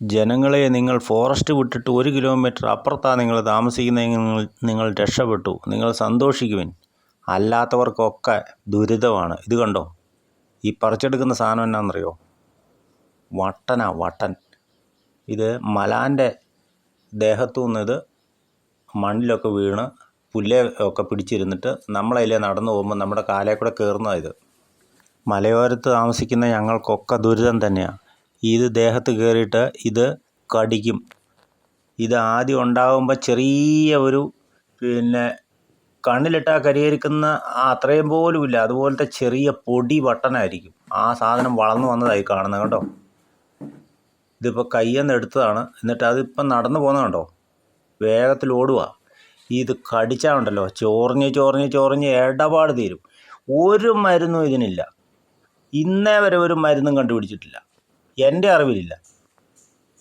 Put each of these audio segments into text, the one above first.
ജനങ്ങളെ നിങ്ങൾ ഫോറസ്റ്റ് വിട്ടിട്ട് ഒരു കിലോമീറ്റർ അപ്പുറത്താണ് നിങ്ങൾ താമസിക്കുന്നതെങ്കിൽ നിങ്ങൾ രക്ഷപ്പെട്ടു. നിങ്ങൾ സന്തോഷിക്കുവിൻ. അല്ലാത്തവർക്കൊക്കെ ദുരിതമാണ്. ഇത് കണ്ടോ? ഈ പറിച്ചെടുക്കുന്ന സാധനം എന്നാണെന്നറിയോ വട്ടനാ വട്ടൻ. ഇത് മലാന്റെ ദേഹത്തു നിന്നിത് മണ്ണിലൊക്കെ വീണ് പുല്ലേ ഒക്കെ പിടിച്ചിരുന്നിട്ട് നമ്മളതിലെ നടന്നു പോകുമ്പോൾ നമ്മുടെ കാലേ കൂടെ കയറുന്നതാണ് ഇത്. മലയോരത്ത് താമസിക്കുന്ന ഞങ്ങൾക്കൊക്കെ ദുരിതം തന്നെയാണ് ഇത് ദേഹത്ത് കയറിയിട്ട് ഇത് കടിക്കും. ഇത് ആദ്യം ഉണ്ടാകുമ്പോൾ ചെറിയ ഒരു പിന്നെ കണ്ണിലിട്ടാൽ കരികരിക്കുന്ന അത്രയും പോലും ഇല്ല. അതുപോലത്തെ ചെറിയ പൊടി വട്ടനായിരിക്കും. ആ സാധനം വളർന്നു വന്നതായി കാണുന്നത് കേട്ടോ ഇതിപ്പോൾ കയ്യെന്ന് എടുത്തതാണ്. എന്നിട്ട് അതിപ്പം നടന്നു പോകുന്നത് കണ്ടോ? വേഗത്തിൽ ഓടുക ഇത് കടിച്ചാൽ ഉണ്ടല്ലോ. ചോറിഞ്ഞ് ചോറിഞ്ഞ് ചോറിഞ്ഞ് ഇടപാട് തീരും. ഒരു മരുന്നും ഇതിനില്ല. ഇന്നേ വരെ ഒരു മരുന്നും കണ്ടുപിടിച്ചിട്ടില്ല. എന്റെ അറിവിലില്ല.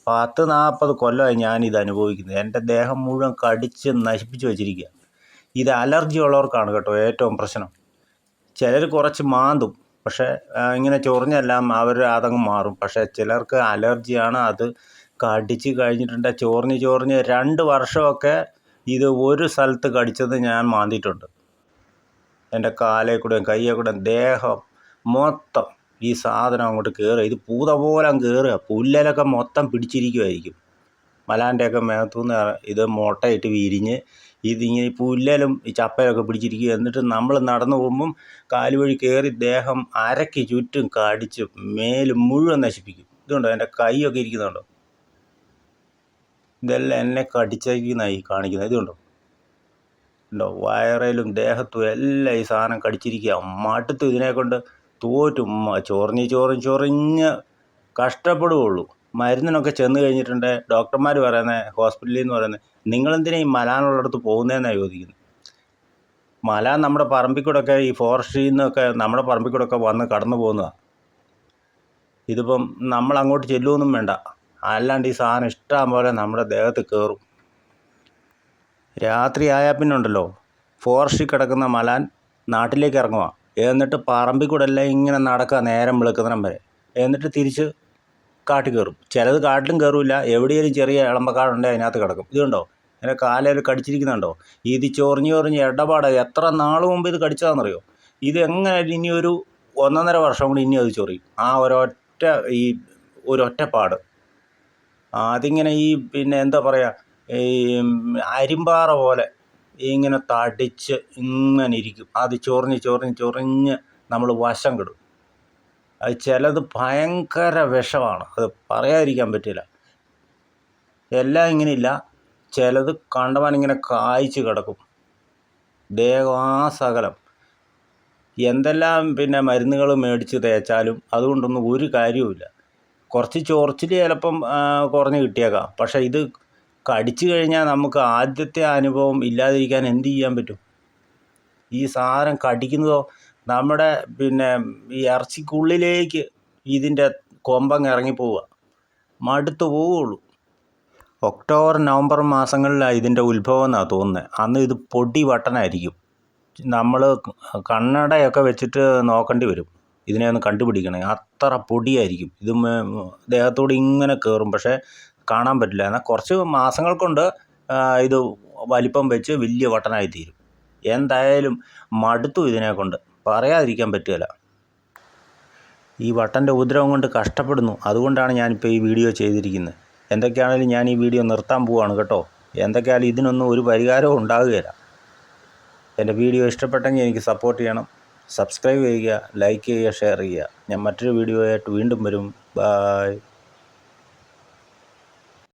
പത്ത് നാൽപ്പത് കൊല്ലമായി ഞാനിത് അനുഭവിക്കുന്നത്. എന്റെ ദേഹം മുഴുവൻ കടിച്ച് നശിപ്പിച്ച് വെച്ചിരിക്കുക ഇത് അലർജി ഉള്ളവർക്കാണ് കേട്ടോ ഏറ്റവും പ്രശ്നം. ചിലർ കുറച്ച് മാന്തും. പക്ഷേ ഇങ്ങനെ ചൊറിഞ്ഞെല്ലാം അവർ അതങ്ങ് മാറും. പക്ഷേ ചിലർക്ക് അലർജിയാണ് അത് കടിച്ച് കഴിഞ്ഞിട്ടുണ്ട്. ചോറിഞ്ഞ് ചോറിഞ്ഞ് രണ്ട് വർഷമൊക്കെ ഇത് ഒരു സ്ഥലത്ത് കടിച്ചത് ഞാൻ മാന്തിയിട്ടുണ്ട്. എന്റെ കാലേ കൂടെയും കയ്യെ കൂടെയും ദേഹം മൊത്തം ഈ സാധനം അങ്ങോട്ട് കയറുക ഇത് പൂത പോലെ കയറുക പുല്ലലൊക്കെ മൊത്തം പിടിച്ചിരിക്കുമായിരിക്കും മലാന്റെയൊക്കെ മേത്തുനിന്ന് ഇത് മുട്ടയിട്ട് വിരിഞ്ഞ് ഇതിങ്ങനെ ഈ പുല്ലലും ഈ ചപ്പലൊക്കെ പിടിച്ചിരിക്കുക എന്നിട്ട് നമ്മൾ നടന്നു പോകുമ്പം കാൽ വഴി കയറി ദേഹം അരയ്ക്ക് ചുറ്റും കടിച്ച് മേൽ മുഴുവൻ നശിപ്പിക്കും. ഇതുണ്ടോ? എന്റെ കൈയൊക്കെ ഇരിക്കുന്നുണ്ടോ? ഇതെല്ലാം എന്നെ കടിച്ചേക്കുന്നതായി കാണിക്കുന്നത്. ഇതുണ്ടോ? ഉണ്ടോ വയറയിലും ദേഹത്തും എല്ലാം ഈ സാധനം കടിച്ചിരിക്കുക മടുത്തു ഇതിനെ കൊണ്ട് തോറ്റും ചൊറിഞ്ഞ് ചൊറിഞ്ഞ് ചൊറിഞ്ഞ് കഷ്ടപ്പെടുകയുള്ളൂ മരുന്നിനൊക്കെ ചെന്ന് കഴിഞ്ഞിട്ടുണ്ട്. ഡോക്ടർമാർ പറയുന്നത് ഹോസ്പിറ്റലിൽ നിന്ന് പറയുന്നത് നിങ്ങളെന്തിനാ ഈ മലാനുള്ളടത്ത് പോകുന്നതെന്നാണ് ചോദിക്കുന്നത് മല നമ്മുടെ പറമ്പിൽ കൂടെയൊക്കെ ഈ ഫോറസ്റ്റിൽ നിന്നൊക്കെ നമ്മുടെ പറമ്പിൽ കൂടെയൊക്കെ വന്ന് കടന്നു പോകുന്നതാണ് ഇതിപ്പം നമ്മൾ അങ്ങോട്ട് ചെല്ലുമൊന്നും വേണ്ട. അല്ലാണ്ട് ഈ സാധനം ഇഷ്ടം പോലെ നമ്മുടെ ദേഹത്ത് കയറും രാത്രി ആയാൽ പിന്നെ ഉണ്ടല്ലോ ഫോറസ്റ്റിൽ കിടക്കുന്ന മലാൻ നാട്ടിലേക്ക് ഇറങ്ങുക എന്നിട്ട് പറമ്പിൽ കൂടെ എല്ലാം ഇങ്ങനെ നടക്കുക നേരം വെളുക്കുന്നിടം വരെ. എന്നിട്ട് തിരിച്ച് കാട്ടിൽ കയറും. ചിലത് കാട്ടിലും കയറില്ല. എവിടെയെങ്കിലും ചെറിയ ഇളമ്പക്കാടുണ്ടെങ്കിൽ അതിനകത്ത് കിടക്കും. ഇതുണ്ടോ എന്റെ കാലയിൽ കടിച്ചിരിക്കുന്നുണ്ടോ? ഇത് ചൊറിഞ്ഞ് ചൊറിഞ്ഞ് ഇടപാട് എത്ര നാൾ മുമ്പ് ഇത് കടിച്ചതാണെന്നറിയോ? ഇത് എങ്ങനെ ഇനി ഒരു ഒന്നൊന്നര വർഷം കൂടി ഇനി അത് ചൊറിയും. ആ ഒരൊറ്റ ഈ ഒരൊറ്റപ്പാട്. അതിങ്ങനെ ഈ പിന്നെ എന്താ പറയുക ഈ അരിമ്പാറ പോലെ ഇങ്ങനെ തടിച്ച് ഇങ്ങനെ ഇരിക്കും. അത് ചൊറിഞ്ഞ് ചൊറിഞ്ഞ് ചൊറിഞ്ഞ് നമ്മൾ വശം കെടും. അത് ചിലത് ഭയങ്കര വിഷമാണ്. അത് പറയാതിരിക്കാൻ പറ്റില്ല. എല്ലാം ഇങ്ങനെയില്ല ചിലത് കണ്ടവാൻ ഇങ്ങനെ കായ്ച്ച് കിടക്കും. ദേഹം ആ സകലം. എന്തെല്ലാം പിന്നെ മരുന്നുകൾ മേടിച്ച് തേച്ചാലും അതുകൊണ്ടൊന്നും ഒരു കാര്യവുമില്ല. കുറച്ച് ചൊറിച്ചിൽ ചിലപ്പം കുറഞ്ഞ് കിട്ടിയേക്കാം. പക്ഷേ ഇത് കടിച്ചു കഴിഞ്ഞാൽ നമുക്ക് ആദ്യത്തെ അനുഭവം ഇല്ലാതിരിക്കാൻ എന്ത് ചെയ്യാൻ പറ്റും? ഈ സാധനം കടിക്കുന്നതോ നമ്മുടെ പിന്നെ ഈ ഇറച്ചിക്കുള്ളിലേക്ക് ഇതിന്റെ കൊമ്പങ്ങ് ഇറങ്ങിപ്പോവുക. മടുത്തു പോവുള്ളൂ ഒക്ടോബർ നവംബർ മാസങ്ങളിലാണ് ഇതിന്റെ ഉത്ഭവം എന്നാണ് തോന്നുന്നത് അന്ന് ഇത് പൊടി വട്ടനായിരിക്കും. നമ്മൾ കണ്ണടയൊക്കെ വെച്ചിട്ട് നോക്കേണ്ടി വരും. ഇതിനെ ഒന്ന് കണ്ടുപിടിക്കണേ. അത്ര പൊടിയായിരിക്കും. ഇത് ദേഹത്തോട് ഇങ്ങനെ കയറും പക്ഷേ കാണാൻ പറ്റില്ല. എന്നാൽ കുറച്ച് മാസങ്ങൾ കൊണ്ട് ഇത് വലിപ്പം വെച്ച് വലിയ വട്ടനായി തീരും എന്തായാലും മടുത്തു ഇതിനെ കൊണ്ട്. പറയാതിരിക്കാൻ പറ്റുകയില്ല. ഈ വട്ടന്റെ ഉപദ്രവം കൊണ്ട് കഷ്ടപ്പെടുന്നു. അതുകൊണ്ടാണ് ഞാനിപ്പോൾ ഈ വീഡിയോ ചെയ്തിരിക്കുന്നത്. എന്തൊക്കെയാണെങ്കിലും ഞാൻ ഈ വീഡിയോ നിർത്താൻ പോവാണ് കേട്ടോ. എന്തൊക്കെയായാലും ഇതിനൊന്നും ഒരു പരിഹാരവും ഉണ്ടാകുകയില്ല. എന്റെ വീഡിയോ ഇഷ്ടപ്പെട്ടെങ്കിൽ എനിക്ക് സപ്പോർട്ട് ചെയ്യണം. സബ്സ്ക്രൈബ് ചെയ്യുക ലൈക്ക് ചെയ്യുക ഷെയർ ചെയ്യുക. ഞാൻ മറ്റൊരു വീഡിയോ ആയിട്ട് വീണ്ടും വരും. ബായ്